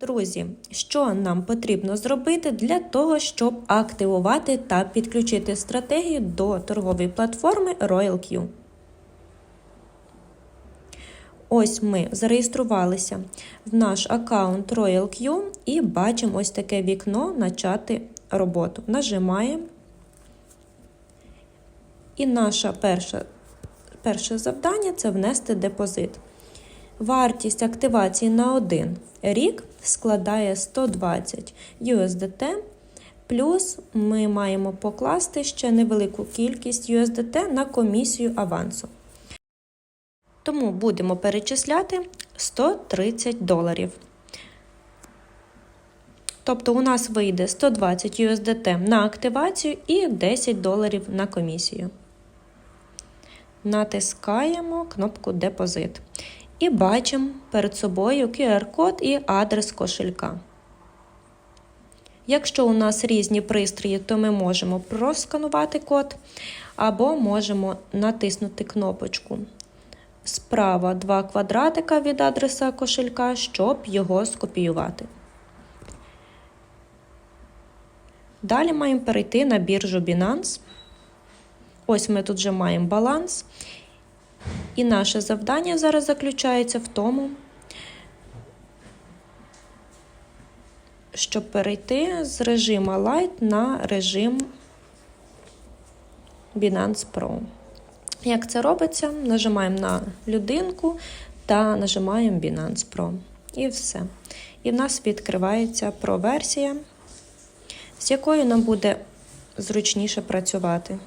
Друзі, що нам потрібно зробити для того, щоб активувати та підключити стратегію до торгової платформи RoyalQ? Ось ми зареєструвалися в наш аккаунт RoyalQ і бачимо ось таке вікно Начати роботу. Нажимаємо. І наше перше, перше завдання це внести депозит. Вартість активації на один рік складає 120 USDT, плюс ми маємо покласти ще невелику кількість USDT на комісію авансу. Тому будемо перечисляти 130 доларів. Тобто у нас вийде 120 USDT на активацію і 10 доларів на комісію. Натискаємо кнопку Депозит. І бачимо перед собою QR-код і адрес кошелька. Якщо у нас різні пристрої, то ми можемо просканувати код, або можемо натиснути кнопочку справа два квадратика від адреса кошелька, щоб його скопіювати. Далі маємо перейти на біржу Binance. Ось ми тут вже маємо баланс. І наше завдання зараз заключається в тому, щоб перейти з режиму Light на режим Binance Pro. Як це робиться? Нажимаємо на людинку та нажимаємо Binance Pro. І все. І в нас відкривається Pro-версія, з якою нам буде зручніше працювати.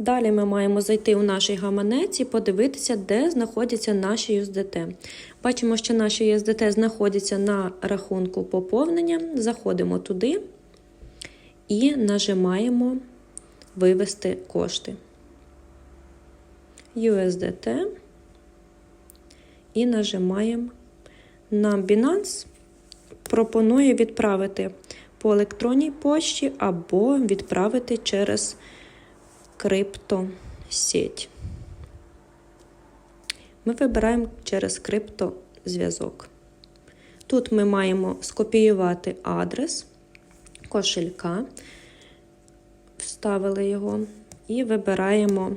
Далі ми маємо зайти у наш гаманець і подивитися, де знаходяться наші USDT. Бачимо, що наші USDT знаходяться на рахунку поповнення. Заходимо туди і нажимаємо Вивести кошти. USDT і нажимаємо на Binance. Пропонує відправити по електронній пошті або відправити через криптосеть. Ми вибираємо через криптозв'язок. Тут ми маємо скопіювати адрес кошелька, вставили його і вибираємо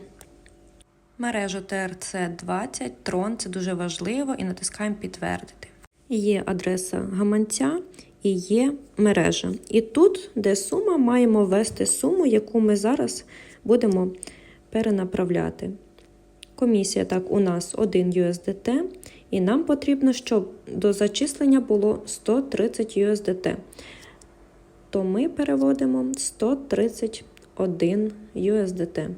мережу TRC20, Tron, це дуже важливо, і натискаємо підтвердити. Є адреса гаманця і є мережа. І тут, де сума, маємо ввести суму, яку ми зараз будемо перенаправляти. Комісія так у нас 1 USDT, і нам потрібно, щоб до зачислення було 130 USDT. То ми переводимо 131 USDT.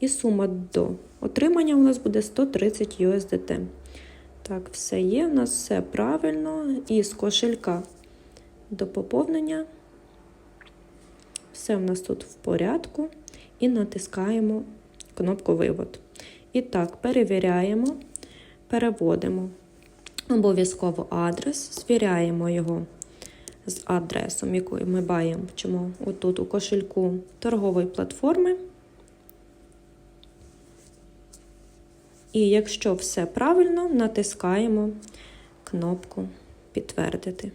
І сума до отримання у нас буде 130 USDT. Так, все є, у нас все правильно. І з кошелька до поповнення. Все в нас тут в порядку. І натискаємо кнопку Вивод. І так, перевіряємо, переводимо обов'язково адрес, звіряємо його з адресом, яку ми бачимо отут у кошельку торгової платформи. І якщо все правильно, натискаємо кнопку Підтвердити.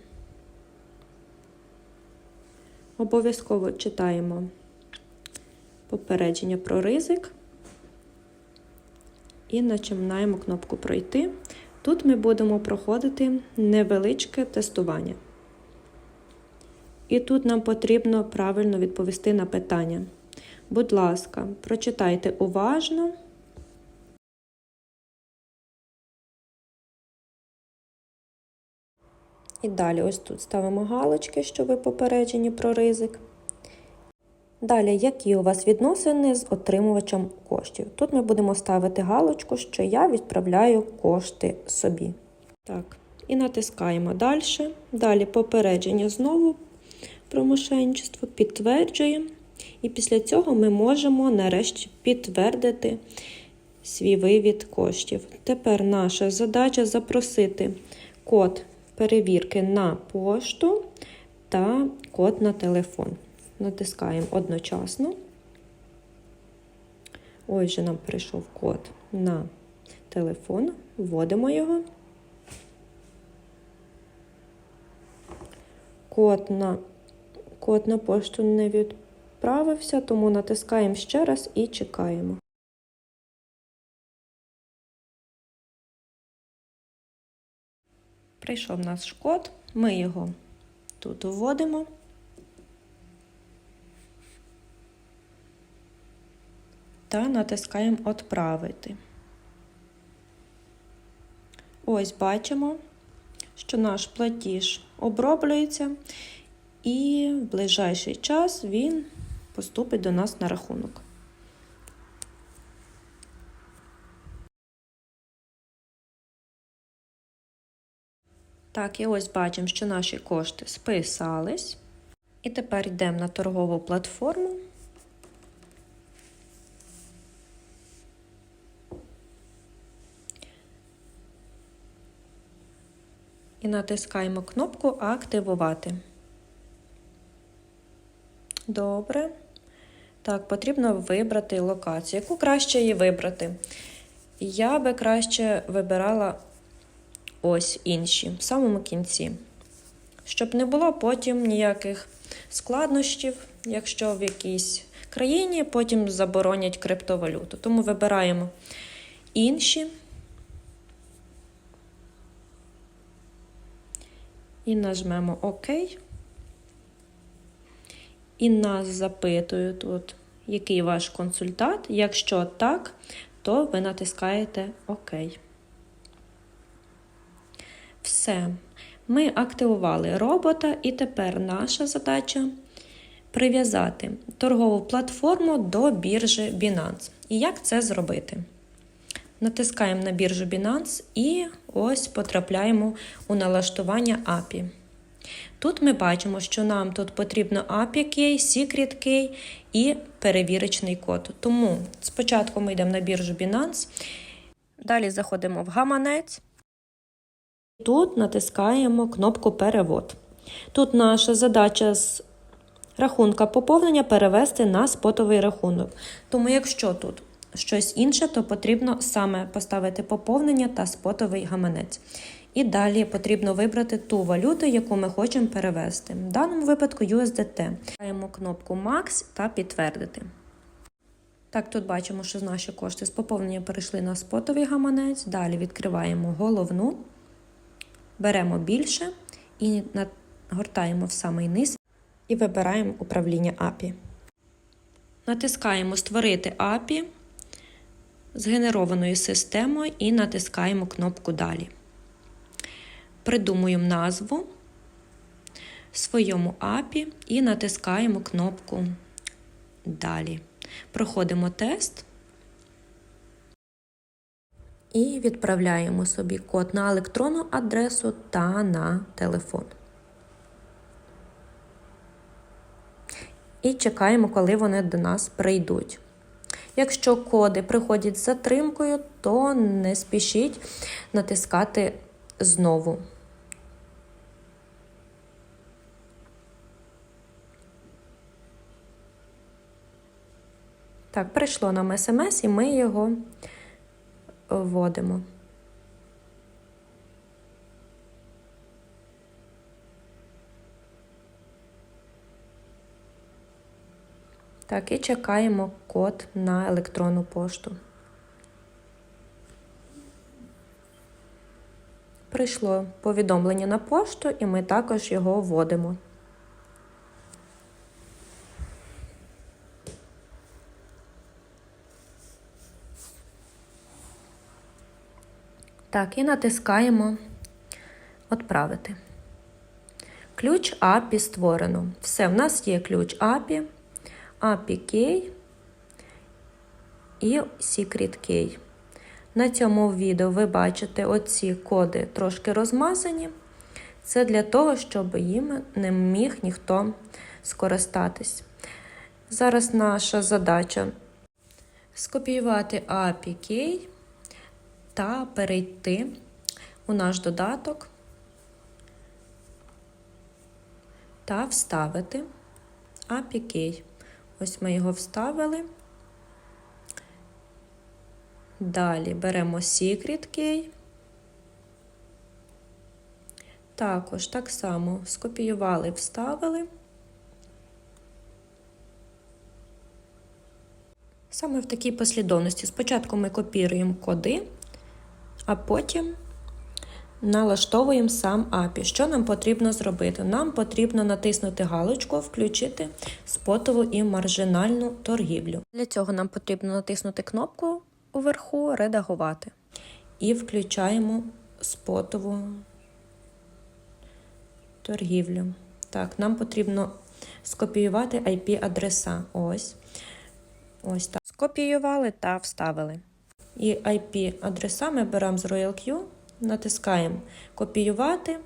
Обов'язково читаємо попередження про ризик і начинаємо кнопку Пройти. Тут ми будемо проходити невеличке тестування. І тут нам потрібно правильно відповісти на питання. Будь ласка, прочитайте уважно. І далі ось тут ставимо галочки, щоб ви попереджені про ризик. Далі, які у вас відносини з отримувачем коштів? Тут ми будемо ставити галочку, що я відправляю кошти собі. Так, і натискаємо далі. Далі попередження знову про мошенничество, підтверджуємо. І після цього ми можемо нарешті підтвердити свій вивід коштів. Тепер наша задача запросити код перевірки на пошту та код на телефон. Натискаємо одночасно. Ось же нам прийшов код на телефон, вводимо його. код на, код на пошту не відправився, тому натискаємо ще раз і чекаємо. Прийшов наш код, ми його тут вводимо. Та натискаємо Отправити. Ось бачимо, що наш платіж оброблюється, і в ближайший час він поступить до нас на рахунок. Так, і ось бачимо, що наші кошти списались. І тепер йдемо на торгову платформу. І натискаємо кнопку Активувати. Добре. Так, потрібно вибрати локацію. Яку краще її вибрати? Я би краще вибирала ось інші, в самому кінці. Щоб не було потім ніяких складнощів, якщо в якійсь країні потім заборонять криптовалюту. Тому вибираємо інші. І нажмемо ОК. І нас запитують тут, який ваш консультант. Якщо так, то ви натискаєте ОК. Все. Ми активували робота, і тепер наша задача прив'язати торгову платформу до біржі Binance. І як це зробити? Натискаємо на біржу Binance і ось потрапляємо у налаштування API. Тут ми бачимо, що нам тут потрібно API Key, Secret Key і перевірочний код. Тому спочатку ми йдемо на біржу Binance, далі заходимо в гаманець. Тут натискаємо кнопку Перевод. Тут наша задача з рахунка поповнення перевести на спотовий рахунок. Тому, якщо тут щось інше, то потрібно саме поставити поповнення та спотовий гаманець. І далі потрібно вибрати ту валюту, яку ми хочемо перевести. В даному випадку USDT. Даємо кнопку Max та підтвердити. Так, тут бачимо, що наші кошти з поповнення перейшли на спотовий гаманець. Далі відкриваємо головну, беремо більше і нагортаємо в самий низ і вибираємо управління API. Натискаємо Створити API згенерованою системою і натискаємо кнопку Далі. Придумуємо назву своєму API і натискаємо кнопку Далі. Проходимо тест і відправляємо собі код на електронну адресу та на телефон. І чекаємо, коли вони до нас прийдуть. Якщо коди приходять з затримкою, то не спішіть натискати знову. Так, прийшло нам смс, і ми його вводимо. Так, і чекаємо код на електронну пошту. Прийшло повідомлення на пошту, і ми також його вводимо. Так, і натискаємо Отправити. Ключ API створено. Все, в нас є ключ API, API Key і Secret Key. На цьому відео ви бачите оці коди трошки розмазані. Це для того, щоб їм не міг ніхто скористатись. Зараз наша задача скопіювати API Key та перейти у наш додаток та вставити Key. Ось ми його вставили. Далі беремо Secret Key Також так само скопіювали, вставили. Саме в такій послідовності. Спочатку ми копіруємо коди, а потім налаштовуємо сам API. Що нам потрібно зробити? Нам потрібно натиснути галочку, включити спотову і маржинальну торгівлю. Для цього нам потрібно натиснути кнопку уверху Редагувати. І включаємо спотову торгівлю. Так, нам потрібно скопіювати IP-адреса. Ось. Ось так. Скопіювали та вставили. І IP-адреса ми беремо з RoyalQ, натискаємо Копіювати,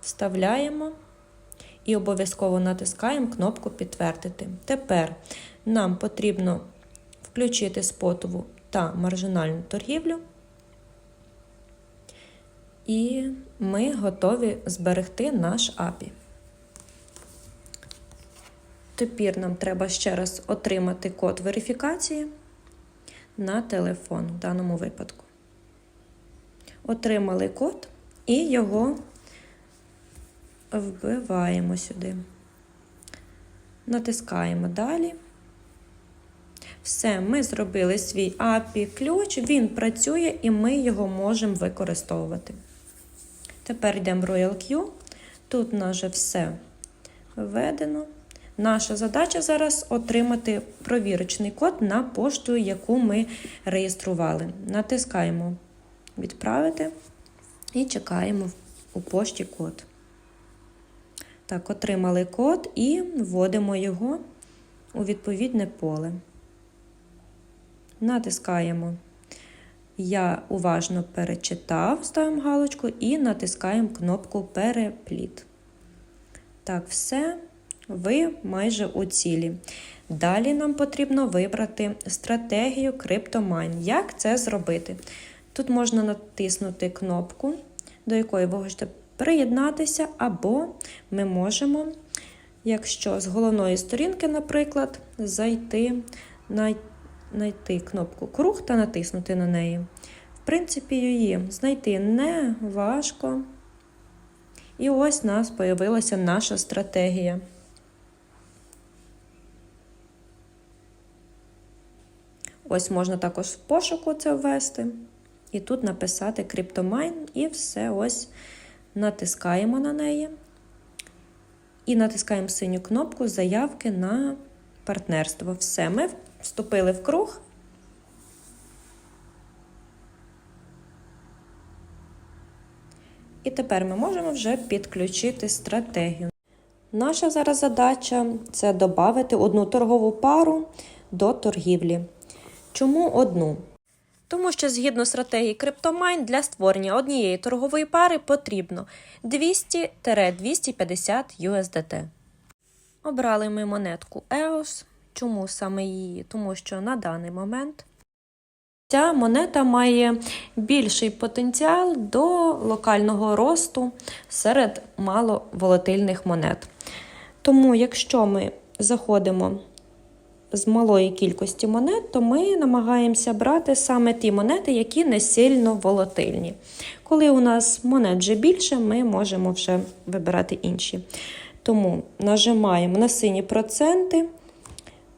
вставляємо і обов'язково натискаємо кнопку Підтвердити. Тепер нам потрібно включити спотову та маржинальну торгівлю. І ми готові зберегти наш API. Тепер нам треба ще раз отримати код верифікації на телефон в даному випадку. Отримали код і його вбиваємо сюди. Натискаємо далі. Все, ми зробили свій API ключ, він працює і ми його можемо використовувати. Тепер йдемо в RoyalQ. Тут у нас вже все введено. Наша задача зараз отримати провірочний код на пошту, яку ми реєстрували. Натискаємо Відправити і чекаємо у пошті код. Так, отримали код і вводимо його у відповідне поле. Натискаємо Я уважно перечитав, ставимо галочку і натискаємо кнопку Перепліт. Так, все, ви майже у цілі. Далі нам потрібно вибрати стратегію CryptoMine. Як це зробити? Тут можна натиснути кнопку, до якої ви хочете приєднатися, або ми можемо, якщо з головної сторінки, наприклад, зайти, знайти кнопку круг та натиснути на неї. В принципі, її знайти не важко. І ось у нас з'явилася наша стратегія. Ось можна також в пошуку це ввести. І тут написати CryptoMine, і все ось натискаємо на неї. І натискаємо синю кнопку заявки на партнерство. Все, ми вступили в круг. І тепер ми можемо вже підключити стратегію. Наша зараз задача це додати одну торгову пару до торгівлі. Чому одну? Тому що згідно стратегії CryptoMine для створення однієї торгової пари потрібно 200-250 USDT. Обрали ми монетку EOS. Чому саме її? Тому що на даний момент ця монета має більший потенціал до локального росту серед маловолатильних монет. Тому, якщо ми заходимо з малої кількості монет, то ми намагаємося брати саме ті монети, які не сильно волатильні. Коли у нас монет вже більше, ми можемо вже вибирати інші. Тому нажимаємо на сині проценти.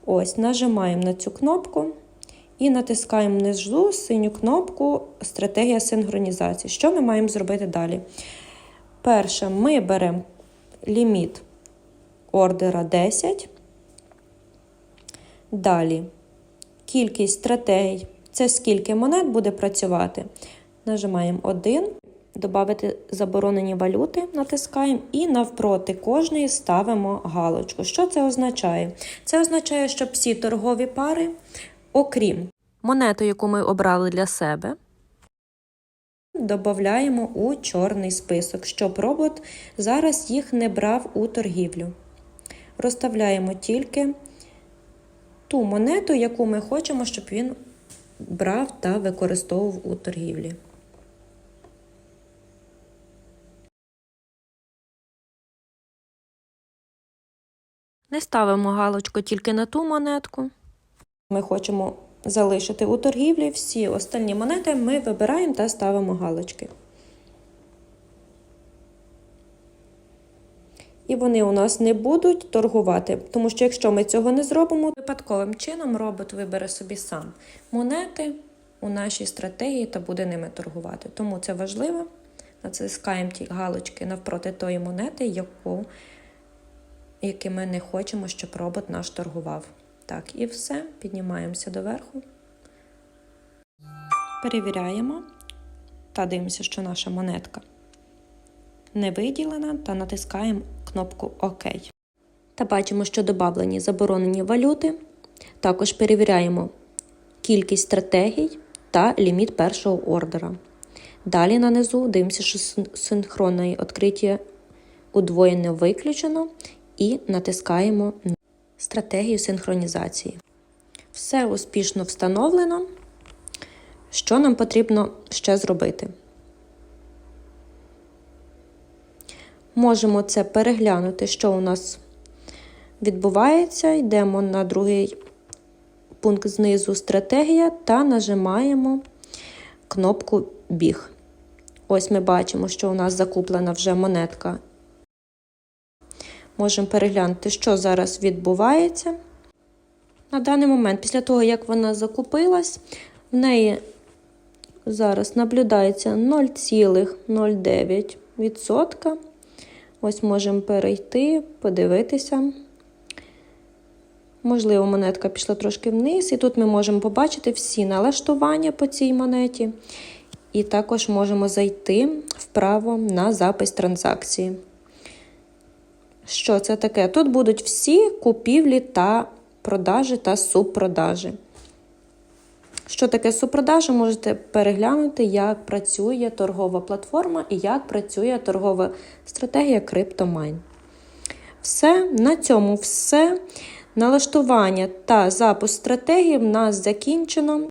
Ось, нажимаємо на цю кнопку і натискаємо внизу синю кнопку Стратегія синхронізації. Що ми маємо зробити далі? Перше, ми беремо ліміт ордера 10. Далі, кількість стратегій це скільки монет буде працювати. Нажимаємо 1, додати заборонені валюти, натискаємо і навпроти кожної ставимо галочку. Що це означає? Це означає, що всі торгові пари, окрім монети, яку ми обрали для себе, додаємо у чорний список, щоб робот зараз їх не брав у торгівлю. Розставляємо тільки ту монету, яку ми хочемо, щоб він брав та використовував у торгівлі. Не ставимо галочку тільки на ту монетку. Ми хочемо залишити у торгівлі всі остальні монети ми вибираємо та ставимо галочки. І вони у нас не будуть торгувати. Тому що якщо ми цього не зробимо, випадковим чином робот вибере собі сам монети у нашій стратегії та буде ними торгувати. Тому це важливо. Натискаємо ті галочки навпроти тої монети, яку, які ми не хочемо, щоб робот наш торгував. Так, і все. Піднімаємося доверху. Перевіряємо та дивимося, що наша монетка не виділена, та натискаємо кнопку ОК. Та бачимо, що додавлені заборонені валюти. Також перевіряємо кількість стратегій та ліміт першого ордера. Далі нанизу дивимося, що синхронне відкриття удвоєне виключено і натискаємо на стратегію синхронізації. Все успішно встановлено. Що нам потрібно ще зробити? Можемо це переглянути, що у нас відбувається. Йдемо на другий пункт знизу стратегія та нажимаємо кнопку Біг. Ось ми бачимо, що у нас закуплена вже монетка. Можемо переглянути, що зараз відбувається. На даний момент, після того, як вона закупилась, в неї зараз наблюдається 0,09%. Ось можемо перейти, подивитися. Можливо, монетка пішла трошки вниз, і тут ми можемо побачити всі налаштування по цій монеті. І також можемо зайти вправо на запис транзакції. Що це таке? Тут будуть всі купівлі та продажі та субпродажі. Що таке супродажа, можете переглянути, як працює торгова платформа і як працює торгова стратегія CryptoMine. Все, на цьому все. Налаштування та запуск стратегії в нас закінчено.